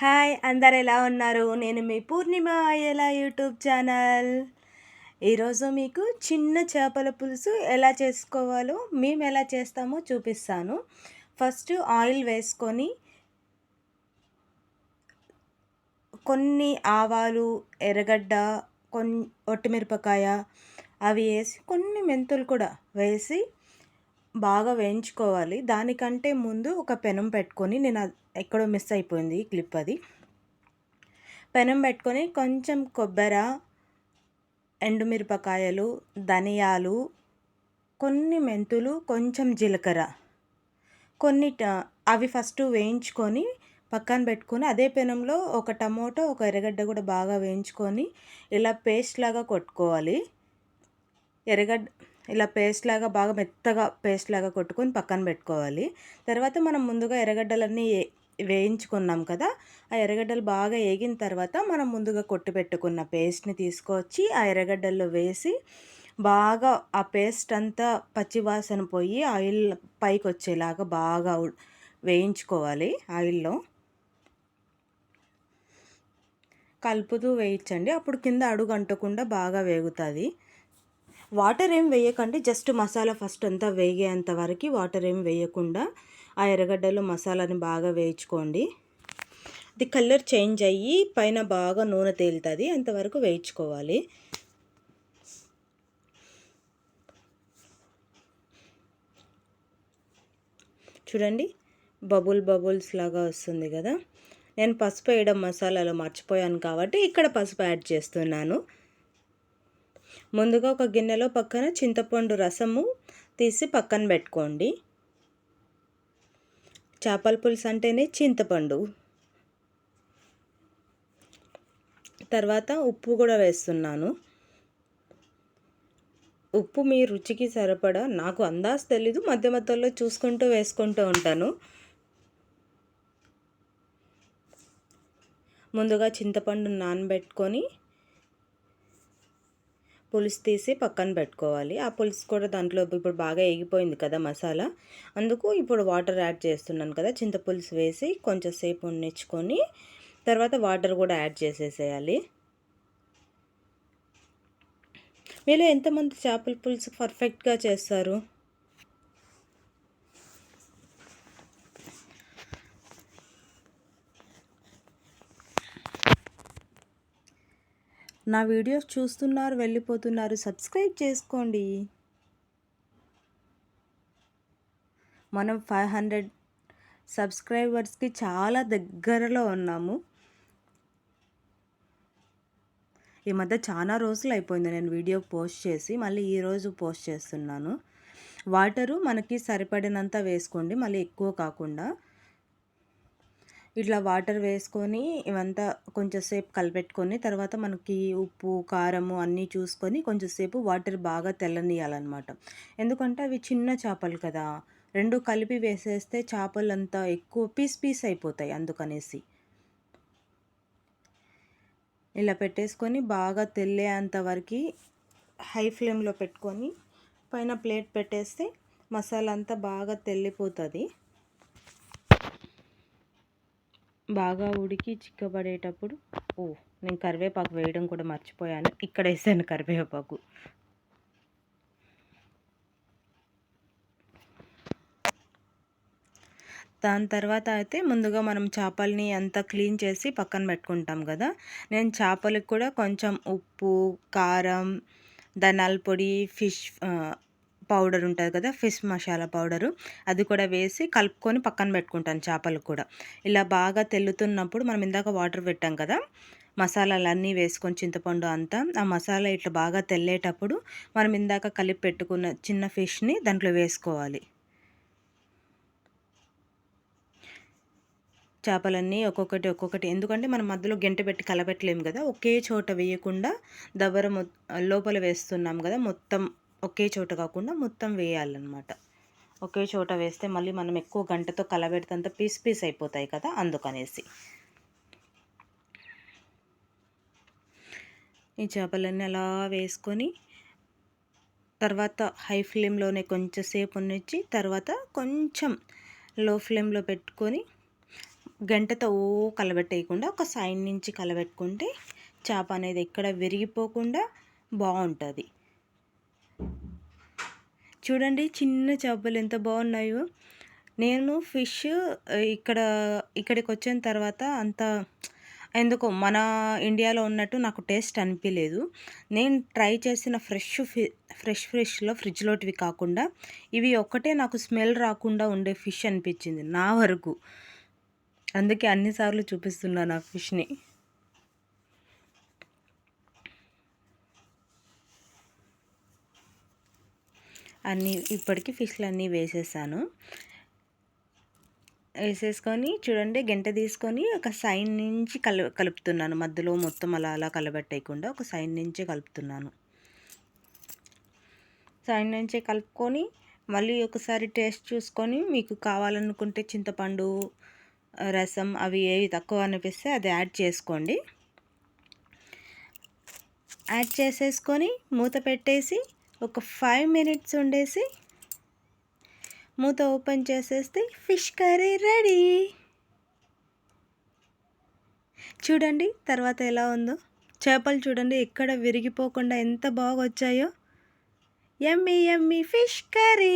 Hi అందరు ఎలా ఉన్నారు? నేను మీ పూర్ణిమ ఎలా యూట్యూబ్ ఛానల్. ఈరోజు మీకు చిన్న చేపల పులుసు ఎలా చేసుకోవాలో మేము ఎలా చేస్తామో చూపిస్తాను. ఫస్ట్ ఆయిల్ వేసుకొని కొన్ని ఆవాలు ఎర్రగడ్డ కొన్ని ఒట్టిమిరపకాయ అవి వేసి కొన్ని మెంతులు కూడా వేసి బాగా వేయించుకోవాలి. దానికంటే ముందు ఒక పెనం పెట్టుకొని నేను ఎక్కడో మిస్ అయిపోయింది క్లిప్ అది. పెనం పెట్టుకొని కొంచెం కొబ్బరి ఎండుమిరపకాయలు ధనియాలు కొన్ని మెంతులు కొంచెం జీలకర్ర. కొన్ని అవి ఫస్ట్ వేయించుకొని పక్కన పెట్టుకొని అదే పెనంలో ఒక టమోటో ఒక ఎర్రగడ్డ కూడా బాగా వేయించుకొని ఇలా పేస్ట్ లాగా కొట్టుకోవాలి. ఎర్రగడ్డ ఇలా పేస్ట్ లాగా బాగా మెత్తగా పేస్ట్ లాగా కొట్టుకొని పక్కన పెట్టుకోవాలి. తర్వాత మనం ముందుగా ఎర్రగడ్డలన్నీ వేయించుకున్నాం కదా ఆ ఎర్రగడ్డలు బాగా వేగిన తర్వాత మనం ముందుగా కొట్టి పెట్టుకున్న పేస్ట్ని తీసుకొచ్చి ఆ ఎర్రగడ్డల్లో వేసి బాగా ఆ పేస్ట్ అంతా పచ్చివాసన పోయి ఆయిల్ పైకి వచ్చేలాగా బాగా వేయించుకోవాలి ఆయిల్లో. కలుపుతూ వేయించండి అప్పుడు కింద అడుగు అంటకుండా బాగా వేగుతుంది. వాటర్ ఏం వేయకండి జస్ట్ మసాలా ఫస్ట్ అంతా వేగేంత వరకు వాటర్ ఏం వేయకుండా ఆ ఎర్రగడ్డలో మసాలాని బాగా వేయించుకోండి. అది కలర్ చేంజ్ అయ్యి పైన బాగా నూనె తేలుతుంది అంతవరకు వేయించుకోవాలి. చూడండి బబుల్ బబుల్స్ లాగా వస్తుంది కదా. నేను పసుపు వేయడం మసాలాలో మర్చిపోయాను కాబట్టి ఇక్కడ పసుపు యాడ్ చేస్తున్నాను. ముందుగా ఒక గిన్నెలో పక్కన చింతపండు రసము తీసి పక్కన పెట్టుకోండి. చేపల పులుసు అంటేనే చింతపండు. తర్వాత ఉప్పు కూడా వేస్తున్నాను. ఉప్పు మీ రుచికి సరిపడా నాకు అందాజు తెలీదు మధ్య మధ్యలో చూసుకుంటూ వేసుకుంటూ ఉంటాను. ముందుగా చింతపండు నానబెట్టుకొని పులుసు తీసి పక్కన పెట్టుకోవాలి. ఆ పులుసు కూడా దాంట్లో ఇప్పుడు బాగా ఎగిపోయింది కదా మసాలా. అందుకు ఇప్పుడు వాటర్ యాడ్ చేస్తున్నాను కదా చింతపులుసు వేసి కొంచెం సేపు ఉన్నించుకొని తర్వాత వాటర్ కూడా యాడ్ చేసేసేయాలి. మీరు ఎంతమంది చేపల పులుసు పర్ఫెక్ట్గా చేస్తారు? నా వీడియోస్ చూస్తున్నారు వెళ్ళిపోతున్నారు సబ్స్క్రైబ్ చేసుకోండి. మనం ఫైవ్ హండ్రెడ్ సబ్స్క్రైబర్స్కి చాలా దగ్గరలో ఉన్నాము. ఈ మధ్య చాలా రోజులు అయిపోయింది నేను వీడియో పోస్ట్ చేసి మళ్ళీ ఈరోజు పోస్ట్ చేస్తున్నాను. వాటరు మనకి సరిపడినంత వేసుకోండి మళ్ళీ ఎక్కువ కాకుండా. ఇట్లా వాటర్ వేసుకొని ఇవంతా కొంచెంసేపు కలిపెట్టుకొని తర్వాత మనకి ఉప్పు కారము అన్నీ చూసుకొని కొంచెంసేపు వాటర్ బాగా తెల్లనియాలన్నమాట ఎందుకంటే అవి చిన్న చేపలు కదా. రెండు కలిపి వేసేస్తే చేపలు అంతా ఎక్కువ పీస్ పీస్ అయిపోతాయి అందుకనేసి. ఇలా పెట్టేసుకొని బాగా తెల్లేంత వరకు హై ఫ్లేమ్లో పెట్టుకొని పైన ప్లేట్ పెట్టేస్తే మసాలా అంతా బాగా తెల్లిపోతుంది. బాగా ఉడికి చిక్కబడేటప్పుడు ఓ నేను కరివేపాకు వేయడం కూడా మర్చిపోయాను. ఇక్కడ వేసాను కరివేపాకు. దాని తర్వాత అయితే ముందుగా మనం చేపల్ని అంతా క్లీన్ చేసి పక్కన పెట్టుకుంటాం కదా. నేను చేపలకు కూడా కొంచెం ఉప్పు కారం ధనాల పొడి ఫిష్ పౌడర్ ఉంటుంది కదా ఫిష్ మసాలా పౌడరు. అది కూడా వేసి కలుపుకొని పక్కన పెట్టుకుంటాను చేపలు కూడా. ఇలా బాగా తెల్లుతున్నప్పుడు మనం ఇందాక వాటర్ పెట్టాం కదా మసాలాలన్నీ వేసుకొని చింతపండు అంతా ఆ మసాలా ఇట్లా బాగా తెల్లేటప్పుడు మనం ఇందాక కలిపి పెట్టుకున్న చిన్న ఫిష్ని దాంట్లో వేసుకోవాలి. చేపలన్నీ ఒక్కొక్కటి ఒక్కొక్కటి ఎందుకంటే మనం మధ్యలో గంట పెట్టి కలపెట్టలేము కదా ఒకే చోట వేయకుండా దబ్బర లోపల వేస్తున్నాం కదా మొత్తం ఒకే చోట కాకుండా మొత్తం వేయాలన్నమాట. ఒకే చోట వేస్తే మళ్ళీ మనం ఎక్కువ గంటతో కలబెడితే పీస్ పీస్ అయిపోతాయి కదా అందుకనేసి. ఈ చేపలన్నీ అలా వేసుకొని తర్వాత హై ఫ్లేమ్లోనే కొంచెం సేపు ఉన్నిచ్చి తర్వాత కొంచెం లో ఫ్లేమ్లో పెట్టుకొని గంటతో ఓ కలబెట్టేయకుండా ఒక సైడ్ నుంచి కలబెట్టుకుంటే చేప అనేది ఎక్కడ విరిగిపోకుండా బాగుంటుంది. చూడండి చిన్న చేపలు ఎంత బాగున్నాయో. నేను ఫిష్ ఇక్కడ ఇక్కడికి వచ్చిన తర్వాత అంత ఎందుకో మన ఇండియాలో ఉన్నట్టు నాకు టేస్ట్ అనిపించలేదు నేను ట్రై చేసిన ఫ్రెష్ ఫి ఫ్రెష్ ఫ్రెష్లో ఫ్రిడ్జ్లోటివి కాకుండా ఇవి ఒక్కటే నాకు స్మెల్ రాకుండా ఉండే ఫిష్ అనిపించింది నా వరకు. అందుకే అన్నిసార్లు చూపిస్తున్నాను ఆ ఫిష్ని. అన్నీ ఇప్పటికీ ఫిష్లు అన్నీ వేసేసాను. వేసేసుకొని చూడండి గంట తీసుకొని ఒక సైడ్ నుంచి కలు కలుపుతున్నాను. మధ్యలో మొత్తం అలా అలా కలబెట్టేయకుండా ఒక సైడ్ నుంచే కలుపుతున్నాను. సైడ్ నుంచే కలుపుకొని మళ్ళీ ఒకసారి టేస్ట్ చూసుకొని మీకు కావాలనుకుంటే చింతపండు రసం అవి ఏవి తక్కువ అనిపిస్తే అది యాడ్ చేసుకోండి. యాడ్ చేసేసుకొని మూత పెట్టేసి ఒక ఫైవ్ మినిట్స్ ఉండేసి మూత ఓపెన్ చేసేస్తే ఫిష్ కర్రీ రెడీ చూడండి తర్వాత ఎలా ఉందో. చేపలు చూడండి ఎక్కడ విరిగిపోకుండా ఎంత బాగా వచ్చాయో ఎమ్మి ఎమ్మి ఫిష్ కర్రీ